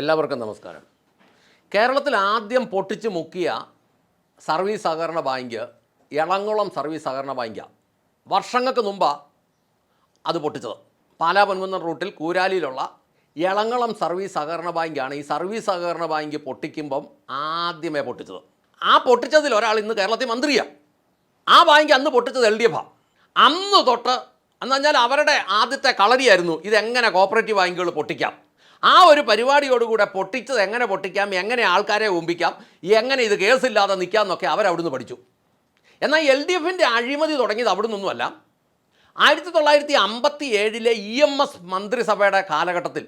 എല്ലാവർക്കും നമസ്കാരം. കേരളത്തിൽ ആദ്യം പൊട്ടിച്ച് മുക്കിയ സർവീസ് സഹകരണ ബാങ്ക് എളങ്കുളം സർവീസ് സഹകരണ ബാങ്കാണ് വർഷങ്ങൾക്ക് മുമ്പാണ് അത് പൊട്ടിച്ചത്. പാലാ പൊൻകുന്നം റൂട്ടിൽ കൂരാലിയിലുള്ള എളങ്ങളം സർവീസ് സഹകരണ ബാങ്കാണ് ഈ സർവീസ് സഹകരണ ബാങ്ക് പൊട്ടിക്കുമ്പം ആദ്യമേ പൊട്ടിച്ചത്. ആ പൊട്ടിച്ചതിൽ ഒരാൾ ഇന്ന് കേരളത്തിൽ മന്ത്രിയാണ് ആ ബാങ്ക് അന്ന് പൊട്ടിച്ചത് എൽ ഡി എഫാണ് അന്ന് തൊട്ട് എന്ന് പറഞ്ഞാൽ അവരുടെ ആദ്യത്തെ കളരിയായിരുന്നു ഇതെങ്ങനെ കോപ്പറേറ്റീവ് ബാങ്കുകൾ പൊട്ടിക്കാം. ആ ഒരു പരിപാടിയോടുകൂടെ പൊട്ടിച്ചത് എങ്ങനെ പൊട്ടിക്കാം? എങ്ങനെ ആൾക്കാരെ ഒമ്പിക്കാം എങ്ങനെ ഇത് കേസില്ലാതെ നിൽക്കാം എന്നൊക്കെ അവരവിടുന്ന് പഠിച്ചു. എന്നാൽ എൽ ഡി എഫിന്റെ അഴിമതി തുടങ്ങിയത് അവിടെ നിന്നൊന്നുമല്ല ആയിരത്തി തൊള്ളായിരത്തി അമ്പത്തി ഏഴിലെ ഇ എം എസ് മന്ത്രിസഭയുടെ കാലഘട്ടത്തിൽ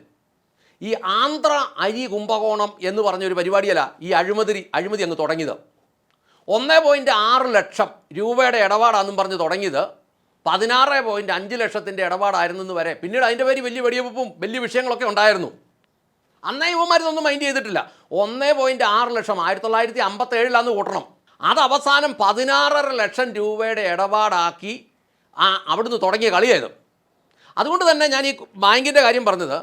ഈ ആന്ധ്ര അരി കുംഭകോണം എന്ന് പറഞ്ഞൊരു പരിപാടിയല്ല ഈ അഴിമതി അഴിമതി അങ്ങ് തുടങ്ങിയത്. ഒന്നേ പോയിന്റ് ആറ് ലക്ഷം രൂപയുടെ ഇടപാടാണെന്നും പറഞ്ഞ് തുടങ്ങിയത് പതിനാറ് പോയിന്റ് അഞ്ച് ലക്ഷത്തിന്റെ ഇടപാടായിരുന്നെന്ന് വരെ. പിന്നീട് അതിന്റെ പേര് വലിയ വെടിവെപ്പും വലിയ വിഷയങ്ങളൊക്കെ ഉണ്ടായിരുന്നു. അന്നേ ഇവന്മാരിതൊന്നും മൈൻഡ് ചെയ്തിട്ടില്ല. ഒന്നേ പോയിന്റ് ആറ് ലക്ഷം ആയിരത്തി തൊള്ളായിരത്തി അമ്പത്തേഴിലാന്ന് കൂട്ടണം അത് അവസാനം പതിനാറര ലക്ഷം രൂപയുടെ ഇടപാടാക്കി ആ അവിടുന്ന് തുടങ്ങിയ കളിയായത്. അതുകൊണ്ട് തന്നെ ഞാൻ ഈ ബാങ്കിന്റെ കാര്യം പറഞ്ഞത്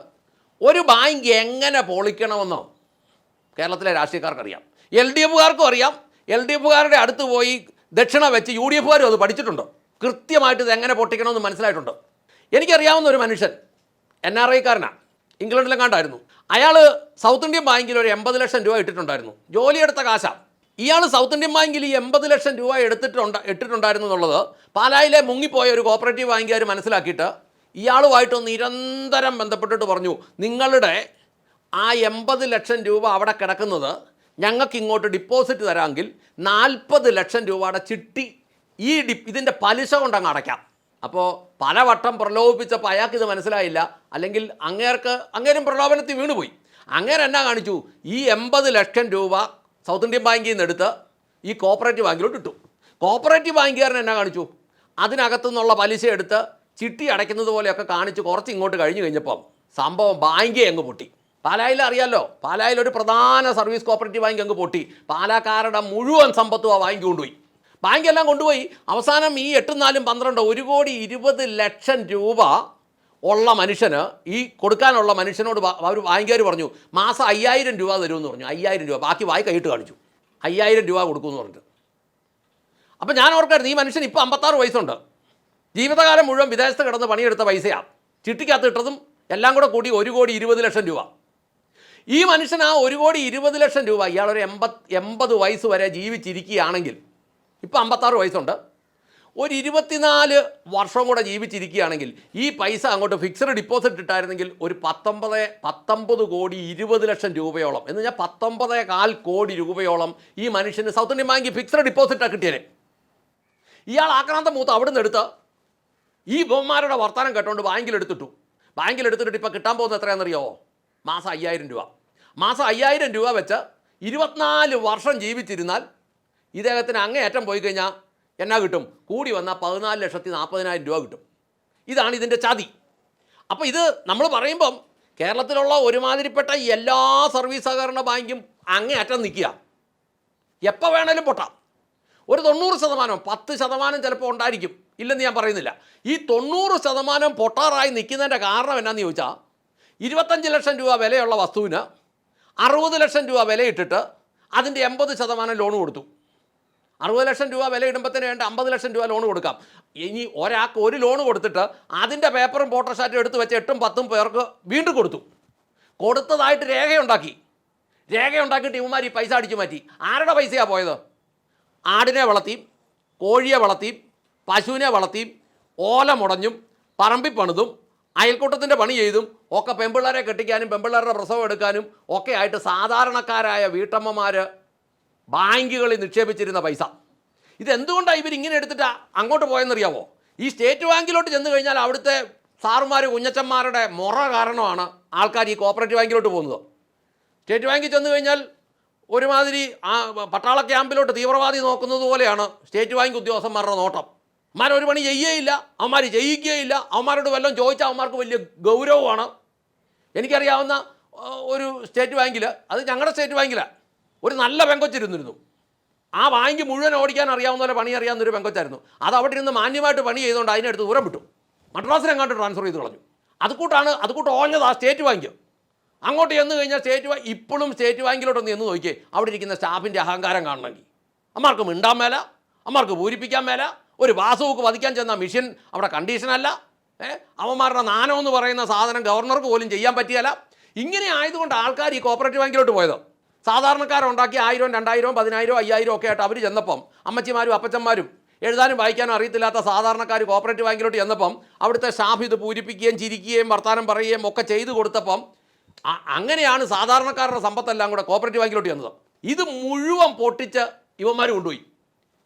ഒരു ബാങ്ക് എങ്ങനെ പൊളിക്കണമെന്നോ കേരളത്തിലെ രാഷ്ട്രീയക്കാർക്കറിയാം. എൽ ഡി എഫുകാർക്കും അറിയാം. എൽ ഡി എഫുകാരുടെ അടുത്ത് പോയി ദക്ഷിണ വെച്ച് യു ഡി എഫുകാരും അത് പഠിച്ചിട്ടുണ്ട്. കൃത്യമായിട്ട് ഇത് എങ്ങനെ പൊട്ടിക്കണമെന്ന് മനസ്സിലായിട്ടുണ്ട്? എനിക്കറിയാവുന്ന ഒരു മനുഷ്യൻ എൻ ആർ ഐക്കാരനാണ് ഇംഗ്ലണ്ടിലും കണ്ടായിരുന്നു. അയാൾ സൗത്ത് ഇന്ത്യൻ ബാങ്കിൽ ഒരു എൺപത് ലക്ഷം രൂപ ഇട്ടിട്ടുണ്ടായിരുന്നു. ജോലിയെടുത്ത കാശാണ് ഇയാൾ സൗത്ത് ഇന്ത്യൻ ബാങ്കിൽ ഈ എൺപത് ലക്ഷം രൂപ എടുത്തിട്ടുണ്ട് ഇട്ടിട്ടുണ്ടായിരുന്നു എന്നുള്ളത് പാലായിലെ മുങ്ങിപ്പോയ ഒരു കോപ്പറേറ്റീവ് ബാങ്കുകാർ മനസ്സിലാക്കിയിട്ട് ഇയാളുമായിട്ട് നിരന്തരം ബന്ധപ്പെട്ടിട്ട് പറഞ്ഞു നിങ്ങളുടെ ആ എൺപത് ലക്ഷം രൂപ അവിടെ കിടക്കുന്നത് ഞങ്ങൾക്ക് ഇങ്ങോട്ട് ഡിപ്പോസിറ്റ് തരാമെങ്കിൽ നാൽപ്പത് ലക്ഷം രൂപയുടെ ചിട്ടി ഈ ഡി ഇതിന്റെ പലിശ കൊണ്ട് അങ്ങ് അടയ്ക്കാം അപ്പോൾ പലവട്ടം പ്രലോഭിപ്പിച്ചപ്പോൾ അയാൾക്ക് ഇത് മനസ്സിലായില്ല. അല്ലെങ്കിൽ അങ്ങേർക്ക് അങ്ങേരും പ്രലോഭനത്തിൽ വീണുപോയി. അങ്ങേരെ എന്നാ കാണിച്ചു? ഈ എൺപത് ലക്ഷം രൂപ സൗത്ത് ഇന്ത്യൻ ബാങ്കിൽ നിന്ന് എടുത്ത് ഈ കോപ്പറേറ്റീവ് ബാങ്കിലോട്ട് ഇട്ടു. കോപ്പറേറ്റീവ് ബാങ്കുകാരൻ എന്നാ കാണിച്ചു? അതിനകത്തു നിന്നുള്ള പലിശ എടുത്ത് ചിട്ടി അടയ്ക്കുന്നത് പോലെയൊക്കെ കാണിച്ച് കുറച്ച് ഇങ്ങോട്ട് കഴിഞ്ഞ് കഴിഞ്ഞപ്പം സംഭവം ബാങ്കി അങ്ങ് പൊട്ടി. പാലായിൽ അറിയാലോ? പാലായിൽ ഒരു പ്രധാന സർവീസ് കോപ്പറേറ്റീവ് ബാങ്ക് അങ്ങ് പൊട്ടി. പാലക്കാരുടെ മുഴുവൻ സമ്പത്തും ആ ബാങ്ക് കൊണ്ടുപോയി. ബാങ്ക് എല്ലാം കൊണ്ടുപോയി. അവസാനം ഈ എട്ടും നാലും പന്ത്രണ്ട് ഒരു കോടി ഇരുപത് ലക്ഷം രൂപ ഉള്ള മനുഷ്യന് ഈ കൊടുക്കാനുള്ള മനുഷ്യനോട് അവർ ബാങ്കുകാർ പറഞ്ഞു മാസം അയ്യായിരം രൂപ തരുമെന്ന് പറഞ്ഞു. അയ്യായിരം രൂപ. ബാക്കി വായി കൈയിട്ട് കാണിച്ചു. അയ്യായിരം രൂപ കൊടുക്കുമെന്ന് പറഞ്ഞിട്ട്. അപ്പം ഞാൻ ഓർക്കായിരുന്നു ഈ മനുഷ്യൻ ഇപ്പോൾ അമ്പത്താറ് വയസ്സുണ്ട്. ജീവിതകാലം മുഴുവൻ വിദേശത്ത് കിടന്ന് പണിയെടുത്ത പൈസയാണ് ചിട്ടിക്കകത്ത് ഇട്ടതും എല്ലാം കൂടെ കൂടി ഒരു കോടി ഇരുപത് ലക്ഷം രൂപ. ഈ മനുഷ്യൻ ആ ഒരു കോടി ഇരുപത് ലക്ഷം രൂപ ഇയാളൊരു എൺപത് എൺപത് വയസ്സ് വരെ ജീവിച്ചിരിക്കുകയാണെങ്കിൽ ഇപ്പം അമ്പത്താറ് വയസ്സുണ്ട്. ഒരു ഇരുപത്തിനാല് വർഷം കൂടെ ജീവിച്ചിരിക്കുകയാണെങ്കിൽ ഈ പൈസ അങ്ങോട്ട് ഫിക്സഡ് ഡിപ്പോസിറ്റ് ഇട്ടായിരുന്നെങ്കിൽ ഒരു പത്തൊമ്പത് പത്തൊമ്പത് കോടി ഇരുപത് ലക്ഷം രൂപയോളം. എന്ന് പറഞ്ഞാൽ പത്തൊമ്പതേ കാൽ കോടി രൂപയോളം ഈ മനുഷ്യന് സൗത്ത് ഇന്ത്യൻ ബാങ്കിൽ ഫിക്സഡ് ഡിപ്പോസിറ്റാണ് കിട്ടിയത് ഇയാൾ ആക്രാന്തം മൂത്ത് നിന്ന് എടുത്ത് ഈ ബോമ്മാരുടെ വർത്തമാനം കേട്ടുകൊണ്ട് ബാങ്കിൽ എടുത്തിട്ടു ബാങ്കിൽ എടുത്തിട്ട് ഇപ്പോൾ കിട്ടാൻ പോകുന്നത് എത്രയാണെന്നറിയോ? മാസം അയ്യായിരം രൂപ. മാസം അയ്യായിരം രൂപ വെച്ച് ഇരുപത്തിനാല് വർഷം ജീവിച്ചിരുന്നാൽ ഇദ്ദേഹത്തിന് അങ്ങേയറ്റം പോയി കഴിഞ്ഞാൽ എന്നാ കിട്ടും? കൂടി വന്നാൽ പതിനാല് ലക്ഷത്തി നാൽപ്പതിനായിരം രൂപ കിട്ടും. ഇതാണ് ഇതിന്റെ ചതി. അപ്പോൾ ഇത് നമ്മൾ പറയുമ്പം കേരളത്തിലുള്ള ഒരുമാതിരിപ്പെട്ട എല്ലാ സർവീസ് സഹകരണ ബാങ്കും അങ്ങേയറ്റം നിൽക്കുക. എപ്പോൾ വേണേലും പൊട്ടാം. ഒരു തൊണ്ണൂറ് ശതമാനം പത്ത് ശതമാനം ചിലപ്പോൾ ഉണ്ടായിരിക്കും. ഇല്ലെന്ന് ഞാൻ പറയുന്നില്ല. ഈ തൊണ്ണൂറ് ശതമാനം പൊട്ടാറായി നിൽക്കുന്നതിന്റെ കാരണം എന്നാന്ന് ചോദിച്ചാൽ ഇരുപത്തഞ്ച് ലക്ഷം രൂപ വിലയുള്ള വസ്തുവിന് അറുപത് ലക്ഷം രൂപ വിലയിട്ടിട്ട് അതിന്റെ എൺപത് ശതമാനം ലോൺ കൊടുത്തു. അറുപത് ലക്ഷം രൂപ വില ഇടുമ്പത്തിന് വേണ്ട അമ്പത് ലക്ഷം രൂപ ലോൺ കൊടുക്കാം. ഇനി ഒരാൾക്ക് ഒരു ലോൺ കൊടുത്തിട്ട് അതിന്റെ പേപ്പറും ഫോട്ടോസ്റ്റാറ്റും എടുത്ത് വെച്ച് എട്ടും പത്തും പേർക്ക് വീണ്ടും കൊടുത്തു. കൊടുത്തതായിട്ട് രേഖയുണ്ടാക്കി. രേഖയുണ്ടാക്കിയിട്ട് ഇവന്മാർ ഈ പൈസ അടിച്ചു മാറ്റി. ആരുടെ പൈസയാണ് പോയത്? ആടിനെ വളർത്തിയും കോഴിയെ വളർത്തിയും പശുവിനെ വളർത്തിയും ഓല മുടഞ്ഞും പറമ്പി പണിതും അയൽക്കൂട്ടത്തിന്റെ പണി ചെയ്തും ഒക്കെ പെമ്പിള്ളേരെ കെട്ടിക്കാനും പെമ്പിള്ളേരുടെ പ്രസവം എടുക്കാനും ഒക്കെ ആയിട്ട് സാധാരണക്കാരായ വീട്ടമ്മമാർ ബാങ്കുകളിൽ നിക്ഷേപിച്ചിരുന്ന പൈസ. ഇതെന്തുകൊണ്ടാണ് ഇങ്ങനെ എടുത്തിട്ട് അങ്ങോട്ട് പോയെന്നറിയാവോ? ഈ സ്റ്റേറ്റ് ബാങ്കിലോട്ട് ചെന്ന് കഴിഞ്ഞാൽ അവിടുത്തെ സാറുമാർ കുഞ്ഞച്ചന്മാരുടെ മുറ കാരണമാണ് ആൾക്കാർ ഈ കോപ്പറേറ്റീവ് ബാങ്കിലോട്ട് പോകുന്നത്. സ്റ്റേറ്റ് ബാങ്കിൽ ചെന്ന് കഴിഞ്ഞാൽ ഒരുമാതിരി ആ പട്ടാള ക്യാമ്പിലോട്ട് തീവ്രവാദി നോക്കുന്നത് പോലെയാണ് സ്റ്റേറ്റ് ബാങ്ക് ഉദ്യോഗസ്ഥന്മാരുടെ നോട്ടം. അവന്മാർ ഒരു പണി ചെയ്യുകയില്ല അവന്മാർ ചെയ്യിക്കുകയില്ല അവന്മാരോട് വല്ലതും ചോദിച്ചാൽ അവന്മാർക്ക് വലിയ ഗൗരവമാണ്. എനിക്കറിയാവുന്ന ഒരു സ്റ്റേറ്റ് ബാങ്കിൽ അത് ഞങ്ങളുടെ സ്റ്റേറ്റ് ബാങ്കിലാണ് ഒരു നല്ല പെങ്കൊച്ചിരുന്നിരുന്നു. ആ വാങ്ങി മുഴുവൻ ഓടിക്കാൻ അറിയാവുന്ന പോലെ പണി അറിയാവുന്ന ഒരു പെങ്കൊച്ചായിരുന്നു. അത് അവിടെ ഇരുന്ന് മാന്യമായിട്ട് പണി ചെയ്തുകൊണ്ട് അതിനടുത്ത് ദൂരം വിട്ടു. മദ്രാസിനെങ്ങാണ്ട് ട്രാൻസ്ഫർ ചെയ്ത് കളഞ്ഞു. അതുകൂട്ടാണ് അതുകൂട്ട് ഓഞ്ഞത് ആ സ്റ്റേറ്റ് ബാങ്ക് അങ്ങോട്ട് ചെന്ന് കഴിഞ്ഞാൽ സ്റ്റേറ്റ് ബാങ്ക് ഇപ്പോഴും സ്റ്റേറ്റ് ബാങ്കിലോട്ടൊന്ന് ചെന്ന് നോക്കി അവിടെ ഇരിക്കുന്ന സ്റ്റാഫിന്റെ അഹങ്കാരം കാണണമെങ്കിൽ. അമ്മമാർക്ക് മിണ്ടാൻ മേല അമ്മമാർക്ക് പൂരിപ്പിക്കാൻ മേല ഒരു പാസ്ബുക്ക് വധിക്കാൻ ചെന്ന മിഷൻ അവിടെ കണ്ടീഷനല്ല അവന്മാരുടെ നാനം എന്ന് പറയുന്ന സാധനം ഗവർണർക്ക് പോലും ചെയ്യാൻ പറ്റിയല്ല. ഇങ്ങനെ ആയതുകൊണ്ട് ആൾക്കാർ ഈ കോപ്പറേറ്റീവ് ബാങ്കിലോട്ട് പോയത്. സാധാരണക്കാരുണ്ടാക്കി ആയിരം രണ്ടായിരവും പതിനായിരവും അയ്യായിരം ഒക്കെ ആയിട്ട് അവർ ചെന്നപ്പം അമ്മച്ചിമാരും അപ്പച്ചന്മാരും എഴുതാനും വായിക്കാനും അറിയത്തില്ലാത്ത സാധാരണക്കാർ കോപ്പറേറ്റീവ് ബാങ്കിലോട്ട് ചെന്നപ്പം അവിടുത്തെ സ്റ്റാഫ് ഇത് പൂരിപ്പിക്കുകയും ചിരിക്കുകയും വർത്തമാനം പറയുകയും ഒക്കെ ചെയ്തു കൊടുത്തപ്പം അങ്ങനെയാണ് സാധാരണക്കാരുടെ സമ്പത്തെല്ലാം കൂടെ കോപ്പറേറ്റീവ് ബാങ്കിലോട്ട് ചെന്നത്. ഇത് മുഴുവൻ പൊട്ടിച്ച് ഇവന്മാർ കൊണ്ടുപോയി.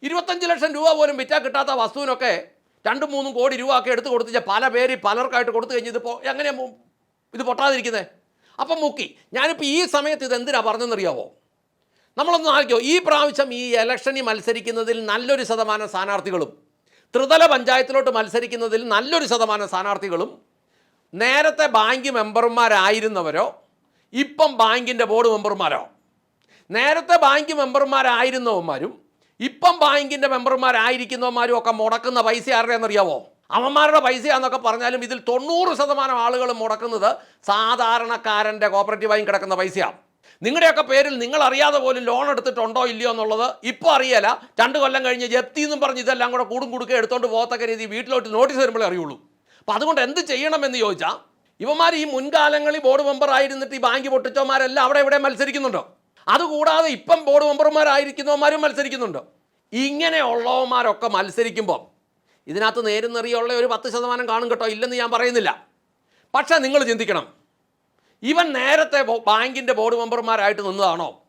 ഇരുപത്തഞ്ച് ലക്ഷം രൂപ പോലും വിറ്റാൽ കിട്ടാത്ത വസ്തുവിനൊക്കെ രണ്ടും മൂന്നും കോടി രൂപ ഒക്കെ എടുത്ത് കൊടുത്തിച്ച് പല പേര് പലർക്കായിട്ട് കൊടുത്തു കഴിഞ്ഞ് ഇതിപ്പോൾ എങ്ങനെയാണ് ഇത് പൊട്ടാതിരിക്കുന്നത് അപ്പം മുക്കി ഞാനിപ്പോൾ ഈ സമയത്ത് ഇത് എന്തിനാ പറഞ്ഞെന്നറിയാവോ നമ്മളൊന്ന് ആലോചിക്കോ. ഈ പ്രാവശ്യം ഈ ഇലക്ഷനിൽ മത്സരിക്കുന്നതിൽ നല്ലൊരു ശതമാനം സ്ഥാനാർത്ഥികളും ത്രിതല പഞ്ചായത്തിലോട്ട് മത്സരിക്കുന്നതിൽ നല്ലൊരു ശതമാനം സ്ഥാനാർത്ഥികളും നേരത്തെ ബാങ്ക് മെമ്പർമാരായിരുന്നവരോ ഇപ്പം ബാങ്കിന്റെ ബോർഡ് മെമ്പർമാരോ? നേരത്തെ ബാങ്ക് മെമ്പർമാരായിരുന്നവന്മാരും ഇപ്പം ബാങ്കിന്റെ മെമ്പർമാരായിരിക്കുന്നവന്മാരും ഒക്കെ മുടക്കുന്ന പൈസ ആരുടെയെന്നറിയാവോ അവന്മാരുടെ പൈസയാന്നൊക്കെ പറഞ്ഞാലും ഇതിൽ തൊണ്ണൂറ് ശതമാനം ആളുകൾ മുടക്കുന്നത് സാധാരണക്കാരന്റെ കോപ്പറേറ്റീവ് ബാങ്ക് കിടക്കുന്ന പൈസയാണ്. നിങ്ങളുടെയൊക്കെ പേരിൽ നിങ്ങൾ അറിയാതെ പോലും ലോൺ എടുത്തിട്ടുണ്ടോ ഇല്ലയോ എന്നുള്ളത് ഇപ്പോൾ അറിയല രണ്ട് കൊല്ലം കഴിഞ്ഞ് ജപ്തി എന്നും പറഞ്ഞ് ഇതെല്ലാം കൂടെ കൂടും കൊടുക്കുക എടുത്തുകൊണ്ട് പോകത്തക്ക രീതി വീട്ടിലോട്ട് നോട്ടീസ് വരുമ്പോഴേ അറിയുള്ളൂ. അപ്പോൾ അതുകൊണ്ട് എന്ത് ചെയ്യണമെന്ന് ചോദിച്ചാൽ ഇവന്മാർ ഈ മുൻകാലങ്ങളിൽ ബോർഡ് മെമ്പർ ആയിരുന്നിട്ട് ഈ ബാങ്ക് പൊട്ടിച്ചവന്മാരെല്ലാം അവിടെ ഇവിടെ മത്സരിക്കുന്നുണ്ടോ. അതുകൂടാതെ ഇപ്പം ബോർഡ് മെമ്പർമാരായിരിക്കുന്നവന്മാരും മത്സരിക്കുന്നുണ്ട്. ഇങ്ങനെയുള്ളവന്മാരൊക്കെ മത്സരിക്കുമ്പോൾ ഇതിനകത്ത് നേരും നെറിയുള്ള ഒരു പത്ത് ശതമാനം കാണും കേട്ടോ. ഇല്ലെന്ന് ഞാൻ പറയുന്നില്ല. പക്ഷേ നിങ്ങൾ ചിന്തിക്കണം. ഇവൻ നേരത്തെ ബാങ്കിന്റെ ബോർഡ് മെമ്പർമാരായിട്ട് നിന്നതാണോ?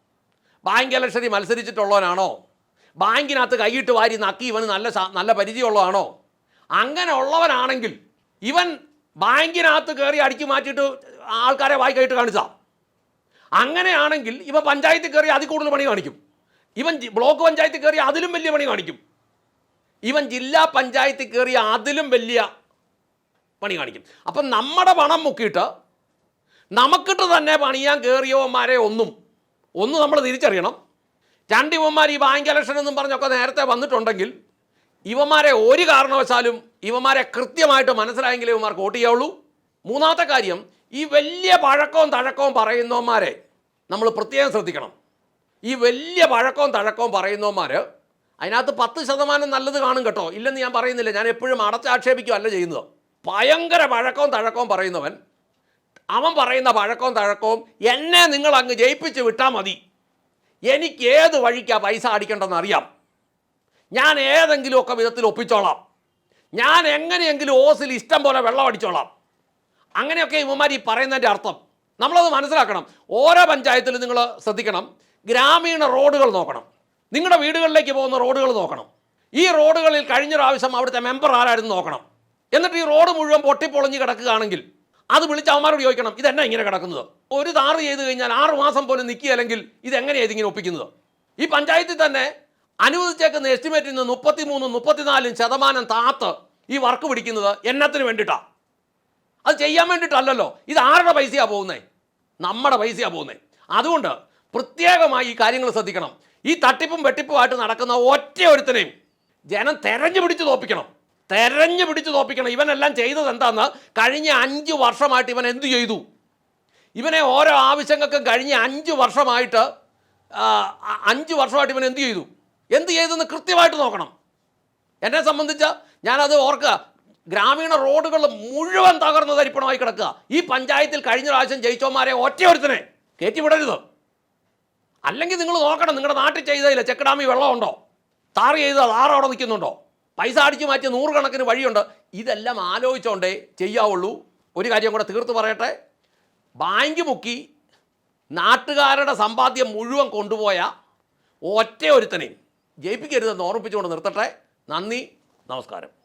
ബാങ്ക് ഇലക്ഷറി മത്സരിച്ചിട്ടുള്ളവനാണോ? ബാങ്കിനകത്ത് കൈയിട്ട് വാരി നക്കി ഇവന് നല്ല നല്ല പരിചയമുള്ളതാണോ? അങ്ങനെ ഉള്ളവനാണെങ്കിൽ ഇവൻ ബാങ്കിനകത്ത് കയറി അടിച്ചു മാറ്റിയിട്ട് ആൾക്കാരെ വായി കയറ്റി കാണിച്ചാ. അങ്ങനെയാണെങ്കിൽ ഇവ പഞ്ചായത്തിൽ കയറി അതിൽ കൂടുതൽ പണി കാണിക്കും. ഇവൻ ബ്ലോക്ക് പഞ്ചായത്തിൽ കയറി അതിലും വലിയ പണി കാണിക്കും. ഇവൻ ജില്ലാ പഞ്ചായത്തിൽ കയറി അതിലും വലിയ പണി കാണിക്കും. അപ്പം നമ്മുടെ പണം മുക്കിയിട്ട് നമുക്കിട്ട് തന്നെ പണിയാൻ കയറിയവന്മാരെ ഒന്നും ഒന്ന് നമ്മൾ തിരിച്ചറിയണം. രണ്ട് ഇവന്മാർ ഈ ബാങ്ക് ഇലക്ഷൻ എന്നും പറഞ്ഞൊക്കെ നേരത്തെ വന്നിട്ടുണ്ടെങ്കിൽ ഇവന്മാരെ ഒരു കാരണവശാലും ഇവന്മാരെ കൃത്യമായിട്ട് മനസ്സിലായെങ്കിലേ ഇവന്മാർക്ക് വോട്ട് ചെയ്യാവുള്ളൂ. മൂന്നാമത്തെ കാര്യം ഈ വലിയ പഴക്കവും തഴക്കവും പറയുന്നവന്മാരെ നമ്മൾ പ്രത്യേകം ശ്രദ്ധിക്കണം. ഈ വലിയ പഴക്കവും തഴക്കവും പറയുന്നവന്മാർ അതിനകത്ത് പത്ത് ശതമാനം നല്ലത് കാണും കേട്ടോ. ഇല്ലെന്ന് ഞാൻ പറയുന്നില്ല. ഞാൻ എപ്പോഴും അടച്ചാക്ഷേപിക്കുകയല്ല ചെയ്യുന്നത്. ഭയങ്കര പഴക്കവും തഴക്കവും പറയുന്നവൻ അവൻ പറയുന്ന പഴക്കവും തഴക്കവും എന്നെ നിങ്ങൾ അങ്ങ് ജയിപ്പിച്ച് വിട്ടാൽ മതി. എനിക്ക് ഏത് വഴിക്കാണ് പൈസ അടിക്കേണ്ടെന്ന് അറിയാം. ഞാൻ ഏതെങ്കിലുമൊക്കെ വിധത്തിൽ ഒപ്പിച്ചോളാം. ഞാൻ എങ്ങനെയെങ്കിലും ഓസിൽ ഇഷ്ടം പോലെ വെള്ളം അടിച്ചോളാം. അങ്ങനെയൊക്കെ ഇവന്മാർ ഈ പറയുന്നതിന്റെ അർത്ഥം. നമ്മളത് മനസ്സിലാക്കണം. ഓരോ പഞ്ചായത്തിലും നിങ്ങൾ ശ്രദ്ധിക്കണം. ഗ്രാമീണ റോഡുകൾ നോക്കണം. നിങ്ങളുടെ വീടുകളിലേക്ക് പോകുന്ന റോഡുകൾ നോക്കണം. ഈ റോഡുകളിൽ കഴിഞ്ഞ പ്രാവശ്യം അവിടുത്തെ മെമ്പർ ആരായിരുന്നു നോക്കണം. എന്നിട്ട് ഈ റോഡ് മുഴുവൻ പൊട്ടിപ്പൊളിഞ്ഞ് കിടക്കുകയാണെങ്കിൽ അത് വിളിച്ച് അവന്മാരോട് ചോദിക്കണം ഇതെന്നാ ഇങ്ങനെ കിടക്കുന്നത്? ഒരു താറ് ചെയ്ത് കഴിഞ്ഞാൽ ആറ് മാസം പോലും നിൽക്കുകയല്ലെങ്കിൽ ഇതെങ്ങനെയാണ് ഇതിങ്ങനെ ഒപ്പിക്കുന്നത്? ഈ പഞ്ചായത്തിൽ തന്നെ അനുവദിച്ചേക്കുന്ന എസ്റ്റിമേറ്റിൽ നിന്ന് മുപ്പത്തി മൂന്നും മുപ്പത്തിനാലും ശതമാനം താത്ത് ഈ വർക്ക് പിടിക്കുന്നത് എന്നത്തിന് വേണ്ടിയിട്ടാണ് അത് ചെയ്യാൻ വേണ്ടിയിട്ടല്ലല്ലോ ഇത് ആരുടെ പൈസയാണ് പോകുന്നത് നമ്മുടെ പൈസയാണ് പോകുന്നത് അതുകൊണ്ട് പ്രത്യേകമായി ഈ കാര്യങ്ങൾ ശ്രദ്ധിക്കണം. ഈ തട്ടിപ്പും വെട്ടിപ്പുമായിട്ട് നടക്കുന്ന ഒറ്റ ഒരുത്തനെയും ജനം തെരഞ്ഞു പിടിച്ച് തോപ്പിക്കണം. തെരഞ്ഞു പിടിച്ച് തോപ്പിക്കണം. ഇവനെല്ലാം ചെയ്തത് എന്താന്ന് കഴിഞ്ഞ അഞ്ച് വർഷമായിട്ട് ഇവൻ എന്തു ചെയ്തു? ഇവനെ ഓരോ ആവശ്യങ്ങൾക്കും കഴിഞ്ഞ അഞ്ച് വർഷമായിട്ട് അഞ്ച് വർഷമായിട്ട് ഇവൻ എന്തു ചെയ്തു? എന്ത് ചെയ്തെന്ന് കൃത്യമായിട്ട് നോക്കണം. എന്നെ സംബന്ധിച്ച് ഞാനത് ഓർക്കുക. ഗ്രാമീണ റോഡുകൾ മുഴുവൻ തകർന്നു തരിപ്പണമായി കിടക്കുക. ഈ പഞ്ചായത്തിൽ കഴിഞ്ഞ പ്രാവശ്യം ജയിച്ചോമാരെ ഒറ്റയൊരുത്തനെ കയറ്റിവിടരുത് അല്ലെങ്കിൽ നിങ്ങൾ നോക്കണം നിങ്ങളുടെ നാട്ടിൽ ചെയ്തതില്ല ചെക്ക് ഡാമിൽ വെള്ളമുണ്ടോ? താറ് ചെയ്ത താറ് അവിടെ നിൽക്കുന്നുണ്ടോ? പൈസ അടിച്ചു മാറ്റിയ നൂറുകണക്കിന് വഴിയുണ്ട്. ഇതെല്ലാം ആലോചിച്ചോണ്ടേ ചെയ്യാവുള്ളൂ. ഒരു കാര്യം കൂടെ തീർത്ത് പറയട്ടെ. ബാങ്ക് മുക്കി നാട്ടുകാരുടെ സമ്പാദ്യം മുഴുവൻ കൊണ്ടുപോയ ഒറ്റ ഒരുത്തനെയും ജയിപ്പിക്കരുതെന്ന് ഓർമ്മിപ്പിച്ചുകൊണ്ട് നിർത്തട്ടെ. നന്ദി നമസ്കാരം.